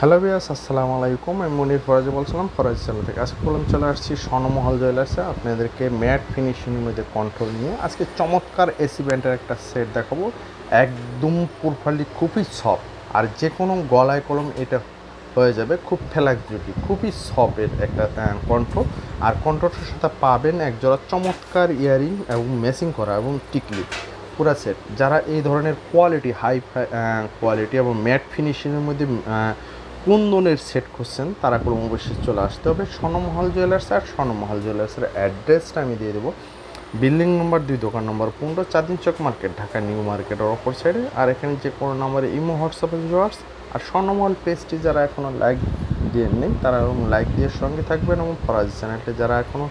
Hello বিয়াস আসসালামু আলাইকুম। আমি মনির ফরাজি বলছিলাম, ফরাজি চ্যানেল থেকে। আজকে বললাম, চলে আসছি স্বর্ণমহল জুয়েলার্সে। আপনাদেরকে ম্যাট ফিনিশিংয়ের মধ্যে কন্ট্রোল নিয়ে আজকে চমৎকার এসি ব্যান্ডের একটা সেট দেখাবো। একদম প্রোফাইলি খুবই সফট। আর যে কোনো গলায় কলম, এটা হয়ে যাবে খুব ফেলাক জুটি খুবই সফটের একটা কণ্ঠ আর কণ্ঠটার সাথে পাবেন একজোড়া চমৎকার ইয়ারিং এবং মেসিং করা এবং টিকলি পুরা সেট। যারা এই ধরনের কোয়ালিটি হাই কোয়ালিটি এবং ম্যাট ফিনিশিংয়ের মধ্যে কুন্দনের সেট খুঁজছেন, তারা কোনো অবশ্যই চলে আসতে হবে। স্বর্ণমহল জুয়েলার্স আর স্বর্ণমহল জুয়েলার্সের অ্যাড্রেসটা আমি দিয়ে দেবো। বিল্ডিং নম্বর দুই, দোকান নম্বর পনেরো, চাঁদিন চক মার্কেট, ঢাকা নিউ মার্কেটের অপর সাইডে। আর এখানে যে কোনো নম্বরে ইমো, হোয়াটসঅ্যাপে জোয়ার্স। আর স্বর্ণমহল পেজটি যারা এখনও লাইক দিয়ে নেই, তারা এবং লাইক দিয়ে সঙ্গে থাকবেন এবং ফরাজি চ্যানেলটি যারা এখনও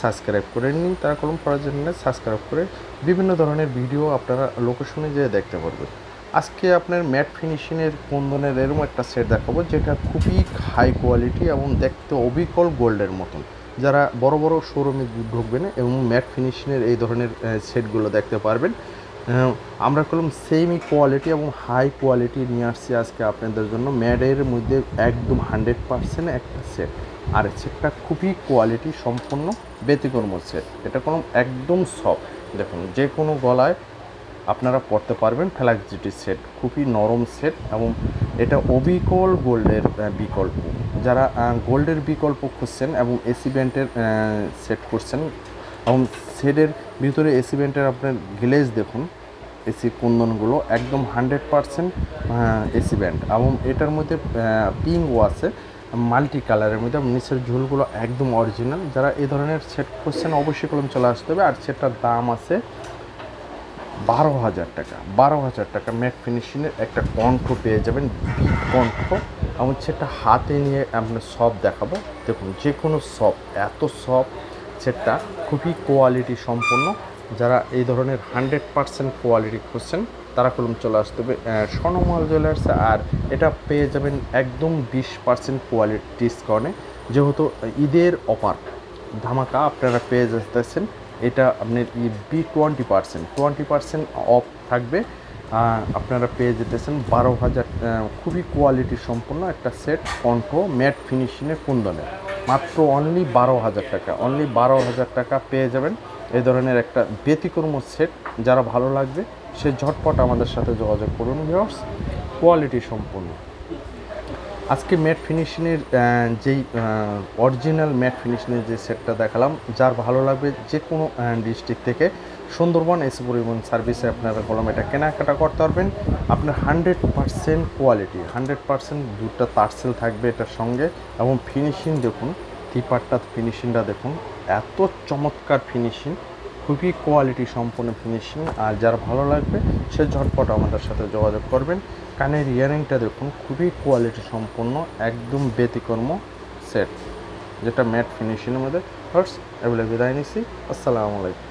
সাবস্ক্রাইব করে নিন তারা কলম ফরাজি চ্যানেলে সাবস্ক্রাইব করে বিভিন্ন ধরনের ভিডিও আপনারা লোকেশনে যেয়ে দেখতে পারবেন। আজকে আপনার ম্যাট ফিনিশিংয়ের কোন ধরনের এরকম একটা সেট দেখাবো, যেটা খুবই হাই কোয়ালিটি এবং দেখতে অবিকল গোল্ডের মতন। যারা বড় বড় শোরুমে ঢুকবেন এবং ম্যাট ফিনিশিংয়ের এই ধরনের সেটগুলো দেখতে পারবেন আমরা করলাম সেমি কোয়ালিটি এবং হাই কোয়ালিটি নিয়ে আসছি আজকে আপনাদের জন্য। ম্যাডের মধ্যে একদম হান্ড্রেড পার্সেন্ট একটা সেট আর সেটটা খুবই কোয়ালিটি সম্পন্ন ব্যতিক্রম সেট এটা কোনো একদম সফট দেখুন, যে কোনো গলায় আপনারা পড়তে পারবেন। ফ্ল্যাক্সিটি সেট খুবই নরম সেট এবং এটা অবিকল গোল্ডের বিকল্প। যারা গোল্ডের বিকল্প খুঁজছেন এবং এসি ব্যান্ডের সেট করছেন, এবং সেটের ভিতরে এসি ব্যান্ডের আপনার গ্লেজ দেখুন এসি কুন্দনগুলো একদম হান্ড্রেড পারসেন্ট এসি ব্যান্ড এবং এটার মধ্যে পিঙ্কও আছে মাল্টি কালারের মধ্যে নিচের ঝুলগুলো একদম অরিজিনাল যারা এই ধরনের সেট করছেন অবশ্যই কলম চলে আসতে হবে। আর সেটার দাম আছে বারো হাজার টাকা, বারো হাজার টাকা ম্যাট ফিনিশিংয়ের একটা কণ্ঠ পেয়ে যাবেন বিগ কণ্ঠ। এবং সেটা হাতে নিয়ে আপনার সব দেখাবো। দেখুন, যে কোনো সব, এত সব সেটা খুবই কোয়ালিটি সম্পন্ন। যারা এই ধরনের হান্ড্রেড পারসেন্ট কোয়ালিটি খুঁজছেন, তারা কলম চলে আসতে হবে স্বর্ণমাল জুয়েলার্সে, আর এটা পেয়ে যাবেন একদম বিশ পার্সেন্ট কোয়ালিটি ডিসকাউন্টে যেহেতু ঈদের অফার, ধামাকা আপনারা পেয়ে যেতেছেন এটা আপনার E B twenty percent twenty percent off থাকবে। আপনারা পেয়ে যেতেছেন বারো হাজার খুবই কোয়ালিটি সম্পন্ন একটা সেট কণ্ঠ ম্যাট ফিনিশিংয়ের কুন্দনের। মাত্র অনলি বারো হাজার টাকা অনলি বারো হাজার টাকা পেয়ে যাবেন। এই ধরনের একটা ব্যতিক্রম সেট যারা ভালো লাগবে, সে ঝটপট আমাদের সাথে যোগাযোগ করুন ভিউয়ার্স কোয়ালিটি সম্পূর্ণ আজকে ম্যাট ফিনিশিংয়ের যেই অরিজিনাল ম্যাট ফিনিশিংয়ের যে সেটটা দেখালাম, যার ভালো লাগবে যে কোনো ডিস্ট্রিক্ট থেকে, সুন্দরবন এসে পরিবহন সার্ভিসে আপনারা কলম এটা কেনাকাটা করতে পারবেন। আপনার hundred percent quality hundred percent দুটা তারসেল থাকবে এটার সঙ্গে। এবং ফিনিশিং দেখুন টিপারটা ফিনিশিংটা দেখুন, এত চমৎকার ফিনিশিং খুবই কোয়ালিটি সম্পন্ন ফিনিশিং আর যার ভালো লাগবে, সে ঝটপট আমাদের সাথে যোগাযোগ করবেন। কানের ইয়ারিংটা দেখুন, খুবই কোয়ালিটি সম্পন্ন একদম ব্যতিকর্ম সেট যেটা ম্যাট ফিনিশিংয়ের মধ্যে ফার্স্ট এগুলো নিচ্ছি, আসসালামু আলাইকুম।